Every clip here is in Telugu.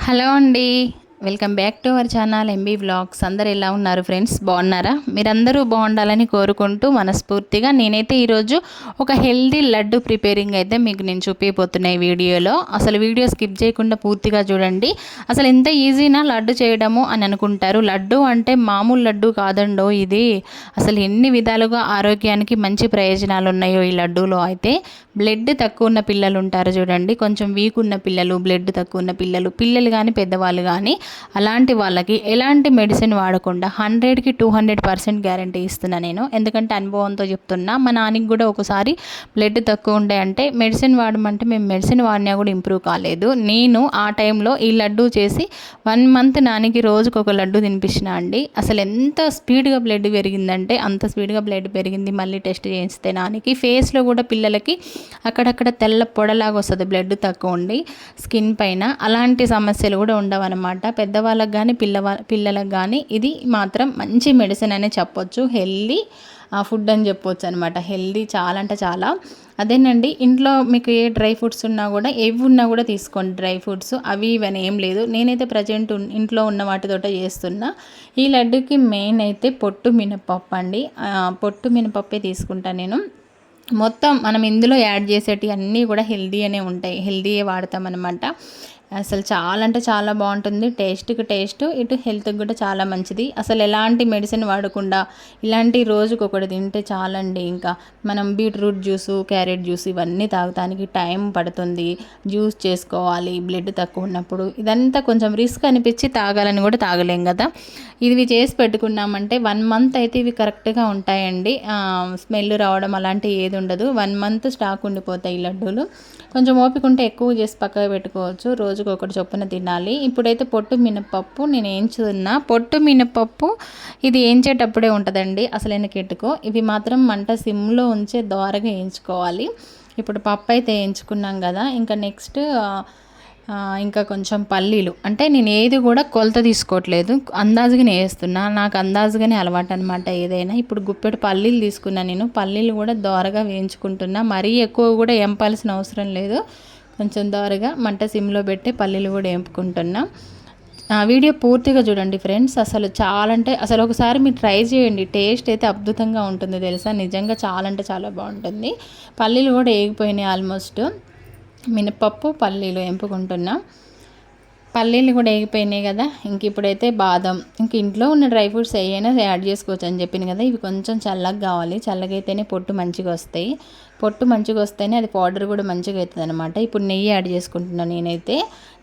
హలో అండి. Welcome back to our channel MB vlogs అందరు ఎలా ఉన్నారు ఫ్రెండ్స్? బాగున్నారా? మీరందరూ బాగుండాలని కోరుకుంటూ మనస్ఫూర్తిగా నేనైతే ఈరోజు ఒక హెల్దీ లడ్డు ప్రిపేరింగ్ అయితే మీకు నేను చూపిపోతున్నాయి వీడియోలో. అసలు వీడియో స్కిప్ చేయకుండా పూర్తిగా చూడండి. అసలు ఎంత ఈజీనా లడ్డు చేయడము అని అనుకుంటారు. లడ్డు అంటే మామూలు లడ్డు కాదండో ఇది. అసలు ఎన్ని విధాలుగా ఆరోగ్యానికి మంచి ప్రయోజనాలు ఉన్నాయో ఈ లడ్డూలో అయితే. బ్లడ్ తక్కువ ఉన్న పిల్లలు ఉంటారు చూడండి. కొంచెం వీక్ ఉన్న పిల్లలు బ్లడ్ తక్కువ ఉన్న పిల్లలు పిల్లలు కానీ పెద్దవాళ్ళు కానీ అలాంటి వాళ్ళకి ఎలాంటి మెడిసిన్ వాడకుండా హండ్రెడ్కి టూ హండ్రెడ్ పర్సెంట్ గ్యారంటీ ఇస్తున్నా నేను. ఎందుకంటే అనుభవంతో చెప్తున్నా మా నాన్నకి కూడా ఒకసారి బ్లడ్ తక్కువ ఉండే అంటే మెడిసిన్ వాడమంటే మేము మెడిసిన్ వాడినా కూడా ఇంప్రూవ్ కాలేదు. నేను ఆ టైంలో ఈ లడ్డు చేసి వన్ మంత్ నానికి రోజుకు ఒక లడ్డు తినిపించిన అండి. అసలు ఎంత స్పీడ్గా బ్లడ్ పెరిగిందంటే అంత స్పీడ్గా బ్లడ్ పెరిగింది మళ్ళీ టెస్ట్ చేయిస్తే నానికి ఫేస్లో కూడా పిల్లలకి అక్కడక్కడ తెల్ల పొడలాగా వస్తుంది బ్లడ్ తక్కువ ఉండి స్కిన్ పైన. అలాంటి సమస్యలు కూడా ఉండవన్నమాట. పెద్దవాళ్ళకి కానీ పిల్లవా పిల్లలకు కానీ ఇది మాత్రం మంచి మెడిసిన్ అనే చెప్పొచ్చు. హెల్దీ ఫుడ్ అని చెప్పొచ్చు అనమాట హెల్దీ చాలా అంటే చాలా. అదేనండి ఇంట్లో మీకు ఏ డ్రై ఫ్రూట్స్ ఉన్నా కూడా ఏవి ఉన్నా కూడా తీసుకోండి డ్రై ఫ్రూట్స్. అవి ఇవన్నీ ఏం లేదు. నేనైతే ప్రజెంట్ ఇంట్లో ఉన్న వాటితోట చేస్తున్నా. ఈ లడ్డుకి మెయిన్ అయితే పొట్టు మినపప్పు అండి. పొట్టు మినపప్పే తీసుకుంటాను నేను. మొత్తం మనం ఇందులో యాడ్ చేసేటివి అన్నీ కూడా హెల్దీ అనే ఉంటాయి. హెల్దీయే వాడతాం అనమాట అసలు చాలా అంటే చాలా బాగుంటుంది. టేస్ట్కి టేస్ట్ ఇటు హెల్త్కి కూడా చాలా మంచిది. అసలు ఎలాంటి మెడిసిన్ వాడకుండా ఇలాంటి రోజుకి ఒకటి తింటే చాలండి. ఇంకా మనం బీట్రూట్ జ్యూసు క్యారెట్ జ్యూస్ ఇవన్నీ తాగటానికి టైం పడుతుంది. జ్యూస్ చేసుకోవాలి బ్లడ్ తక్కువ ఉన్నప్పుడు. ఇదంతా కొంచెం రిస్క్ అనిపించి తాగాలని కూడా తాగలేం కదా. ఇవి చేసి పెట్టుకున్నామంటే వన్ మంత్ అయితే ఇవి కరెక్ట్గా ఉంటాయండి. స్మెల్ రావడం అలాంటివి ఏది ఉండదు. వన్ మంత్ స్టాక్ ఉండిపోతాయి ఈ లడ్డూలు. కొంచెం ఓపిక ఉంటే ఎక్కువ చేసి పక్కకు పెట్టుకోవచ్చు. రోజు రోజుకు ఒకటి చొప్పున తినాలి. ఇప్పుడైతే పొట్టు మినపప్పు నేను ఏంచుతున్నా. పొట్టు మినపప్పు ఇది ఏంచేటప్పుడే ఉంటుందండి. అసలైన కిట్టుకు ఇవి మాత్రం మంట సిమ్లో ఉంచే ద్వారగా వేయించుకోవాలి ఇప్పుడు పప్పు అయితే వేయించుకున్నాం కదా. ఇంకా నెక్స్ట్ ఇంకా కొంచెం పల్లీలు. అంటే నేను ఏది కూడా కొలత తీసుకోవట్లేదు. అందాజుగానే వేస్తున్నా నాకు అందాజుగానే అలవాటు అనమాట ఏదైనా. ఇప్పుడు గుప్పెడు పల్లీలు తీసుకున్నా నేను. పల్లీలు కూడా దోరగా వేయించుకుంటున్నా. మరీ ఎక్కువ కూడా ఎంపాల్సిన అవసరం లేదు. కొంచెం దోరగా మంట సిమ్లో పెట్టి పల్లీలు కూడా వేపుకుంటున్నా. వీడియో పూర్తిగా చూడండి ఫ్రెండ్స్. అసలు చాలా అంటే అసలు ఒకసారి మీరు ట్రై చేయండి. టేస్ట్ అయితే అద్భుతంగా ఉంటుంది తెలుసా? నిజంగా చాలా అంటే చాలా బాగుంటుంది. పల్లీలు కూడా వేగిపోయినాయి ఆల్మోస్ట్. మినపప్పు పల్లీలు ఎంపుకుంటున్నాం పల్లీలు కూడా వేగిపోయినాయి కదా? ఇంక ఇప్పుడైతే బాదం. ఇంక ఇంట్లో ఉన్న డ్రై ఫ్రూట్స్ ఏవైనా యాడ్ చేసుకోవచ్చు అని చెప్పింది కదా? ఇవి కొంచెం చల్లగా కావాలి. చల్లగా అయితేనే పొట్టు మంచిగా వస్తాయి. పొట్టు మంచిగా వస్తేనే అది పౌడర్ కూడా మంచిగా అవుతుంది అనమాట ఇప్పుడు నెయ్యి యాడ్ చేసుకుంటున్నాను నేనైతే.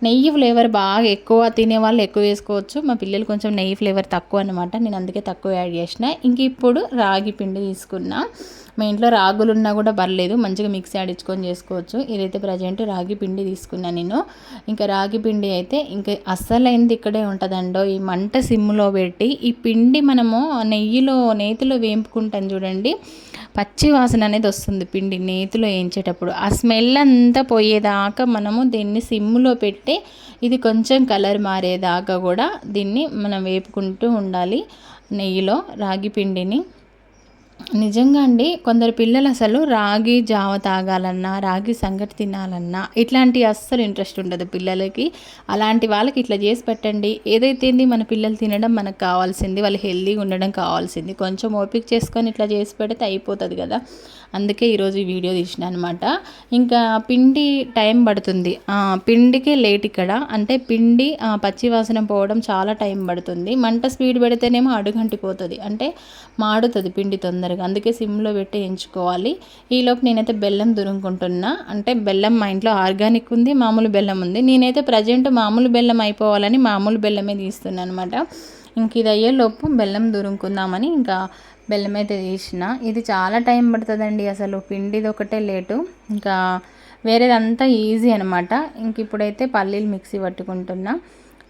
నెయ్యి ఫ్లేవర్ బాగా ఎక్కువ తినే వాళ్ళు ఎక్కువ వేసుకోవచ్చు. మా పిల్లలు కొంచెం నెయ్యి ఫ్లేవర్ తక్కువ అనమాట నేను అందుకే తక్కువ యాడ్ చేసిన. ఇంక ఇప్పుడు రాగి పిండి తీసుకున్నా. మా ఇంట్లో రాగులు ఉన్నా కూడా పర్లేదు. మంచిగా మిక్సీ ఆడించుకొని చేసుకోవచ్చు. ఇదైతే ప్రజెంట్ రాగి పిండి తీసుకున్నా నేను. ఇంకా రాగి పిండి అయితే ఇంకా అస్సలైంది ఇక్కడే ఉంటుందండో. ఈ మంట సిమ్లో పెట్టి ఈ పిండి మనము నెయ్యిలో నేతిలో వేంపుకుంటాం చూడండి. పచ్చి వాసన అనేది వస్తుంది పిండి నేతిలో వేయించేటప్పుడు ఆ స్మెల్ అంతా పోయేదాకా మనము దీన్ని సిమ్లో పెట్టి ఇది కొంచెం కలర్ మారేదాకా కూడా దీన్ని మనం వేపుకుంటూ ఉండాలి. నెయ్యిలో రాగి పిండిని నిజంగా అండి కొందరు పిల్లలు అసలు రాగి జావ తాగాలన్నా రాగి సంగటి తినాలన్నా ఇట్లాంటి అస్సలు ఇంట్రెస్ట్ ఉండదు పిల్లలకి. అలాంటి వాళ్ళకి ఇట్లా చేసి పెట్టండి. ఏదైతే మన పిల్లలు తినడం మనకు కావాల్సింది వాళ్ళు హెల్దీగా ఉండడం కావాల్సింది కొంచెం ఓపిక చేసుకొని ఇట్లా చేసి పెడితే అయిపోతుంది కదా. అందుకే ఈరోజు ఈ వీడియో తీసిన అనమాట ఇంకా పిండి టైం పడుతుంది. పిండికే లేట్ ఇక్కడ. అంటే పిండి పచ్చి వాసన పోవడం చాలా టైం పడుతుంది. మంట స్పీడ్ పెడితేనేమో అడుగంటిపోతుంది. అంటే మాడుతుంది పిండి తొందరగా. అందుకే సిమ్లో పెట్టి ఎంచుకోవాలి. ఈలోపు నేనైతే బెల్లం దురుముకుంటున్నా అంటే బెల్లం మా ఇంట్లో ఆర్గానిక్ ఉంది మామూలు బెల్లం ఉంది. నేనైతే ప్రజెంట్ మామూలు బెల్లం అయిపోవాలని మామూలు బెల్లమే తీస్తున్నాను అనమాట ఇంక ఇది అయ్యేలోపు బెల్లం దురుముకుందామని ఇంకా బెల్లం అయితే తీసిన. ఇది చాలా టైం పడుతుందండి అసలు. పిండిది ఒకటే లేటు. ఇంకా వేరేదంతా ఈజీ అనమాట ఇంక ఇప్పుడైతే పల్లీలు మిక్సీ పట్టుకుంటున్నా.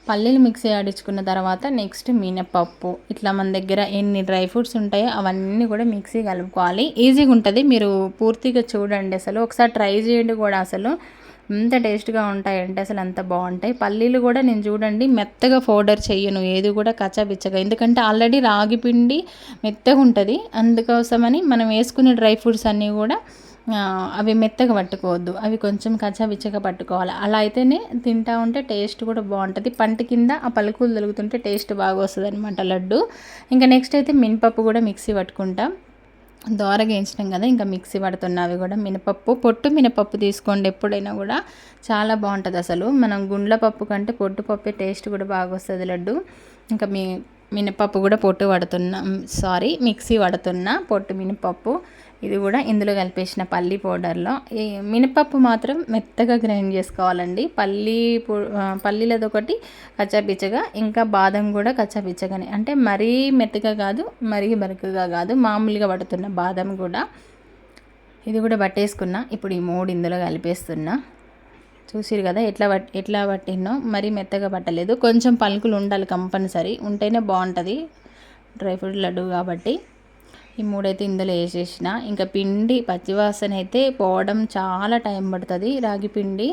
పల్లీలు మిక్సీ ఆడించుకున్న తర్వాత నెక్స్ట్ మినపప్పు. ఇట్లా మన దగ్గర ఎన్ని డ్రై ఫ్రూట్స్ ఉంటాయో అవన్నీ కూడా మిక్సీ కలుపుకోవాలి. ఈజీగా ఉంటుంది. మీరు పూర్తిగా చూడండి అసలు. ఒకసారి ట్రై చేయండి కూడా అసలు. ఎంత టేస్ట్గా ఉంటాయంటే అసలు అంత బాగుంటాయి. పల్లీలు కూడా నేను చూడండి మెత్తగా పౌడర్ చేయను ఏది కూడా కచ్చాపిచ్చగా ఎందుకంటే ఆల్రెడీ రాగి పిండి మెత్తగా ఉంటుంది. అందుకోసమని మనం వేసుకునే డ్రై ఫ్రూట్స్ అన్నీ కూడా అవి మెత్తగా పట్టుకోవద్దు. అవి కొంచెం కచ్చాపిచ్చగా పట్టుకోవాలి. అలా అయితేనే తింటా ఉంటే టేస్ట్ కూడా బాగుంటుంది. పంట కింద ఆ పలుకులు తొలుగుతుంటే టేస్ట్ బాగా వస్తుంది అనమాట లడ్డు. ఇంకా నెక్స్ట్ అయితే మినపప్పు కూడా మిక్సీ పట్టుకుంటాం. దోరగా వేయించినాం కదా ఇంకా మిక్సీ పడుతున్న అవి కూడా. మినపప్పు పొట్టు మినపప్పు తీసుకోండి ఎప్పుడైనా కూడా. చాలా బాగుంటుంది అసలు మనం గుండ్ల పప్పు కంటే పొట్టు పప్పే టేస్ట్ కూడా బాగా వస్తుంది లడ్డు. ఇంకా మీ మినపప్పు కూడా పొట్టు పడుతున్నా సారీ మిక్సీ పడుతున్నా పొట్టు మినపప్పు. ఇది కూడా ఇందులో కలిపేసిన పల్లి పౌడర్లో. ఈ మినపప్పు మాత్రం మెత్తగా గ్రైండ్ చేసుకోవాలండి. పల్లి పల్లీలది ఒకటి కచ్చాపిచ్చగా ఇంకా బాదం కూడా కచ్చాపిచ్చగానే. అంటే మరీ మెత్తగా కాదు మరీ బరకగా కాదు మామూలుగా పడుతున్న బాదం కూడా. ఇది కూడా పట్టేసుకున్నా. ఇప్పుడు ఈ మూడు ఇందులో కలిపేస్తున్నా. చూసిరు కదా ఎట్లా పట్ ఎట్లా పట్టినో మరీ మెత్తగా పట్టలేదు. కొంచెం పలుకులు ఉండాలి కంపల్సరీ. ఉంటేనే బాగుంటుంది. డ్రై ఫ్రూట్ లడ్డు కాబట్టి. ఈ మూడైతే ఇందులో వేసేసిన. ఇంకా పిండి పచ్చివాసన అయితే పోవడం చాలా టైం పడుతుంది. రాగి పిండి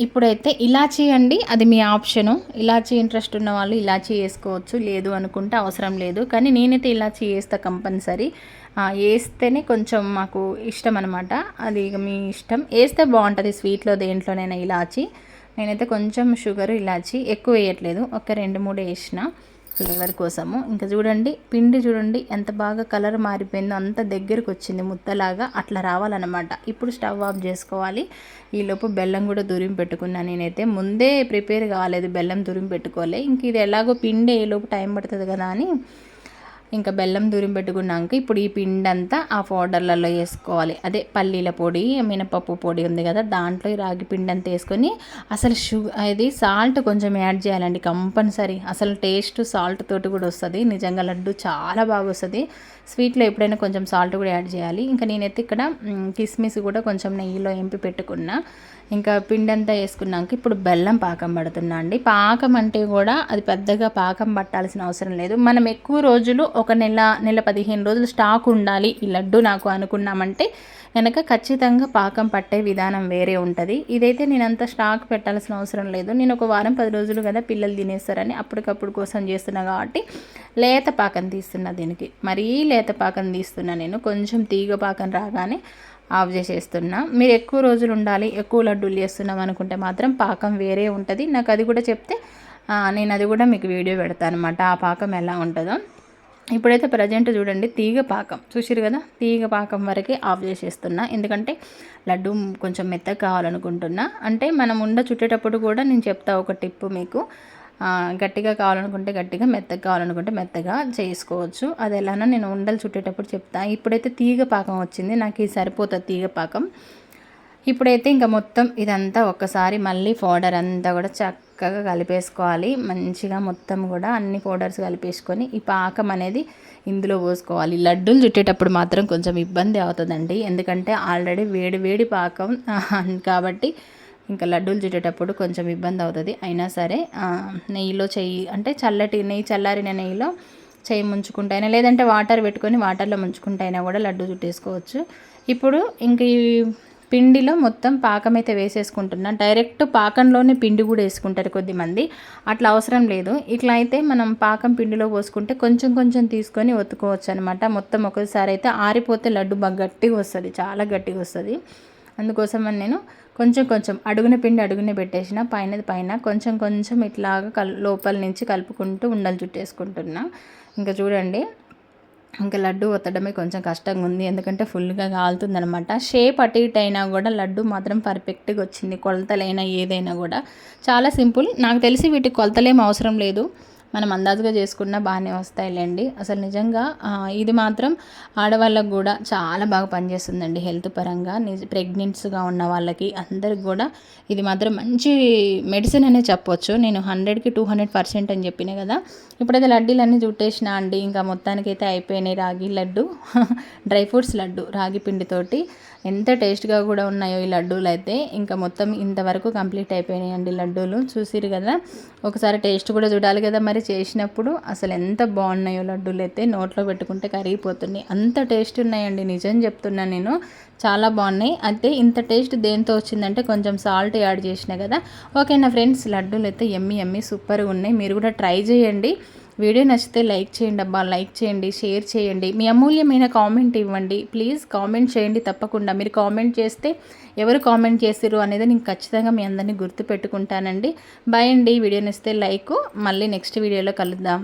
ఇప్పుడైతే ఇలాచీ అండి అది మీ ఆప్షను. ఇలాచీ ఇంట్రెస్ట్ ఉన్న వాళ్ళు ఇలాచీ వేసుకోవచ్చు లేదు అనుకుంటే అవసరం లేదు. కానీ నేనైతే ఇలాచీ వేస్తా కంపల్సరీ. వేస్తేనే కొంచెం మాకు ఇష్టం అనమాట అది ఇక మీ ఇష్టం. వేస్తే బాగుంటుంది స్వీట్లో దేంట్లోనైనా ఇలాచీ. నేనైతే కొంచెం షుగర్ ఇలాచీ ఎక్కువ వేయట్లేదు. ఒక రెండు మూడు వేసిన. ఫ్లేవర్ కోసము. ఇంకా చూడండి పిండి చూడండి ఎంత బాగా కలర్ మారిపోయిందో అంత దగ్గరకు వచ్చింది ముద్దలాగా అట్లా రావాలన్నమాట. ఇప్పుడు స్టవ్ ఆఫ్ చేసుకోవాలి. ఈలోపు బెల్లం కూడా దురిం పెట్టుకున్నాను నేనైతే. ముందే ప్రిపేర్ కాలేదు బెల్లం దురిం పెట్టుకోలే. ఇంక ఇది ఎలాగో పిండి ఈలోపు టైం పడుతుంది కదా అని ఇంకా బెల్లం దూరం పెట్టుకున్నాక ఇప్పుడు ఈ పిండి అంతా ఆ పౌడర్లలో వేసుకోవాలి. అదే పల్లీల పొడి మినపప్పు పొడి ఉంది కదా దాంట్లో ఈ రాగి పిండి అంతా వేసుకొని అసలు షుగర్ అది సాల్ట్ కొంచెం యాడ్ చేయాలండి కంపల్సరీ. అసలు టేస్ట్ సాల్ట్ తోటి కూడా వస్తుంది. నిజంగా లడ్డు చాలా బాగా వస్తుంది. స్వీట్లో ఎప్పుడైనా కొంచెం సాల్ట్ కూడా యాడ్ చేయాలి. ఇంకా నేనైతే ఇక్కడ కిస్మిస్ కూడా కొంచెం నెయ్యిలో ఎంపి పెట్టుకున్నా. ఇంకా పిండి అంతా వేసుకున్నాక ఇప్పుడు బెల్లం పాకం పడుతున్నా అండి. పాకం అంటే కూడా అది పెద్దగా పాకం పట్టాల్సిన అవసరం లేదు. మనం ఎక్కువ రోజులు ఒక నెల నెల పదిహేను రోజులు స్టాక్ ఉండాలి. ఈ లడ్డు నాకు అనుకున్నామంటే కనుక ఖచ్చితంగా పాకం పట్టే విధానం వేరే ఉంటుంది. ఇదైతే నేను అంత స్టాక్ పెట్టాల్సిన అవసరం లేదు. నేను ఒక వారం పది రోజులు కదా పిల్లలు తినేస్తారని అప్పటికప్పుడు కోసం చేస్తున్నా కాబట్టి లేత పాకం తీస్తున్నా దీనికి. మరీ లేత పాకం తీస్తున్నా నేను. కొంచెం తీగ పాకం రాగానే ఆఫ్ చేసేస్తున్నా. మీరు ఎక్కువ రోజులు ఉండాలి ఎక్కువ లడ్డూలు చేస్తున్నాం అనుకుంటే మాత్రం పాకం వేరే ఉంటుంది. నాకు అది కూడా చెప్తే నేను అది కూడా మీకు వీడియో పెడతాను అనమాట ఆ పాకం ఎలా ఉంటుందో. ఇప్పుడైతే ప్రజెంట్ చూడండి తీగ పాకం. చూసిరు కదా? తీగ పాకం వరకే ఆఫ్ చేసేస్తున్నా. ఎందుకంటే లడ్డు కొంచెం మెత్తగా కావాలనుకుంటున్నా. అంటే మనం ఉండ చుట్టేటప్పుడు కూడా నేను చెప్తా ఒక టిప్ మీకు. గట్టిగా కావాలనుకుంటే గట్టిగా మెత్తగా కావాలనుకుంటే మెత్తగా చేసుకోవచ్చు. అది ఎలానో నేను ఉండలు చుట్టేటప్పుడు చెప్తా. ఇప్పుడైతే తీగ పాకం వచ్చింది. నాకు ఇది సరిపోతుంది తీగ పాకం. ఇప్పుడైతే ఇంకా మొత్తం ఇదంతా ఒక్కసారి మళ్ళీ పౌడర్ అంతా కూడా చక్కగా కలిపేసుకోవాలి. మంచిగా మొత్తం కూడా అన్ని పౌడర్స్ కలిపేసుకొని ఈ పాకం అనేది ఇందులో పోసుకోవాలి. లడ్డూలు చుట్టేటప్పుడు మాత్రం కొంచెం ఇబ్బంది అవుతుందండి. ఎందుకంటే ఆల్రెడీ వేడి వేడి పాకం. కాబట్టి ఇంకా లడ్డూలు చుట్టేటప్పుడు కొంచెం ఇబ్బంది అవుతుంది. అయినా సరే నెయ్యిలో చెయ్యి అంటే చల్లటి నెయ్యి చల్లారిన నెయ్యిలో చేయి ముంచుకుంటైనా లేదంటే వాటర్ పెట్టుకొని వాటర్లో ముంచుకుంటైనా కూడా లడ్డు చుట్టేసుకోవచ్చు. ఇప్పుడు ఇంక ఈ పిండిలో మొత్తం పాకం అయితే వేసేసుకుంటున్నా. డైరెక్ట్ పాకంలోనే పిండి కూడా వేసుకుంటారు కొద్దిమంది. అట్లా అవసరం లేదు. ఇట్లా అయితే మనం పాకం పిండిలో పోసుకుంటే కొంచెం కొంచెం తీసుకొని ఒత్తుకోవచ్చు అనమాట మొత్తం ఒకసారి అయితే ఆరిపోతే లడ్డు బాగా గట్టిగా వస్తుంది. చాలా గట్టిగా వస్తుంది. అందుకోసమని నేను కొంచెం కొంచెం అడుగున పిండి అడుగునే పెట్టేసిన. పైనది పైన కొంచెం కొంచెం ఇట్లాగా కల్ లోపల నుంచి కలుపుకుంటూ ఉండలు చుట్టేసుకుంటున్నా. ఇంకా చూడండి. ఇంకా లడ్డు ఒత్తడమే కొంచెం కష్టంగా ఉంది ఎందుకంటే ఫుల్గా కాలుతుంది అనమాట షేప్ అటు ఇటు అయినా కూడా లడ్డు మాత్రం పర్ఫెక్ట్గా వచ్చింది. కొలతలైనా ఏదైనా కూడా. చాలా సింపుల్. నాకు తెలిసి వీటికి కొలతలేం అవసరం లేదు. మనం అందాజుగా చేసుకున్నా బాగానే వస్తాయిలేండి. అసలు నిజంగా ఇది మాత్రం ఆడవాళ్ళకు కూడా చాలా బాగా పనిచేస్తుందండి హెల్త్ పరంగా. నిజ ప్రెగ్నెంట్స్గా ఉన్న వాళ్ళకి అందరికి కూడా ఇది మాత్రం మంచి మెడిసిన్ అనే చెప్పొచ్చు. నేను హండ్రెడ్కి టూ హండ్రెడ్ పర్సెంట్ అని చెప్పిన కదా. ఇప్పుడైతే లడ్డీలన్నీ చుట్టేసిన అండి ఇంకా మొత్తానికైతే అయిపోయినాయి రాగి లడ్డు డ్రై ఫ్రూట్స్ లడ్డు రాగి పిండితోటి. ఎంత టేస్ట్గా కూడా ఉన్నాయో ఈ లడ్డూలు అయితే ఇంకా మొత్తం ఇంతవరకు కంప్లీట్ అయిపోయినాయండి లడ్డూలు. చూసిరు కదా? ఒకసారి టేస్ట్ కూడా చూడాలి కదా మరి చేసినప్పుడు? అసలు ఎంత బాగున్నాయో లడ్డూలు అయితే నోట్లో పెట్టుకుంటే కరిగిపోతున్నాయి. అంత టేస్ట్ ఉన్నాయండి నిజం చెప్తున్నాను నేను. చాలా బాగున్నాయి. అయితే ఇంత టేస్ట్ దేంతో వచ్చిందంటే కొంచెం సాల్ట్ యాడ్ చేసిన కదా? ఓకే నా ఫ్రెండ్స్ లడ్డూలు అయితే ఎమ్మి ఎమ్మి సూపర్గా ఉన్నాయి. మీరు కూడా ట్రై చేయండి. వీడియో నచ్చితే లైక్ చేయండి అబ్బా లైక్ చేయండి షేర్ చేయండి. మీ అమూల్యమైన కామెంట్ ఇవ్వండి. ప్లీజ్ కామెంట్ చేయండి తప్పకుండా. మీరు కామెంట్ చేస్తే ఎవరు కామెంట్ చేసిరు అనేది నేను ఖచ్చితంగా మీ అందరినీ గుర్తు పెట్టుకుంటానండి బాయ్ అండి. వీడియో నచ్చితే లైక్. మళ్ళీ నెక్స్ట్ వీడియోలో కలుద్దాం.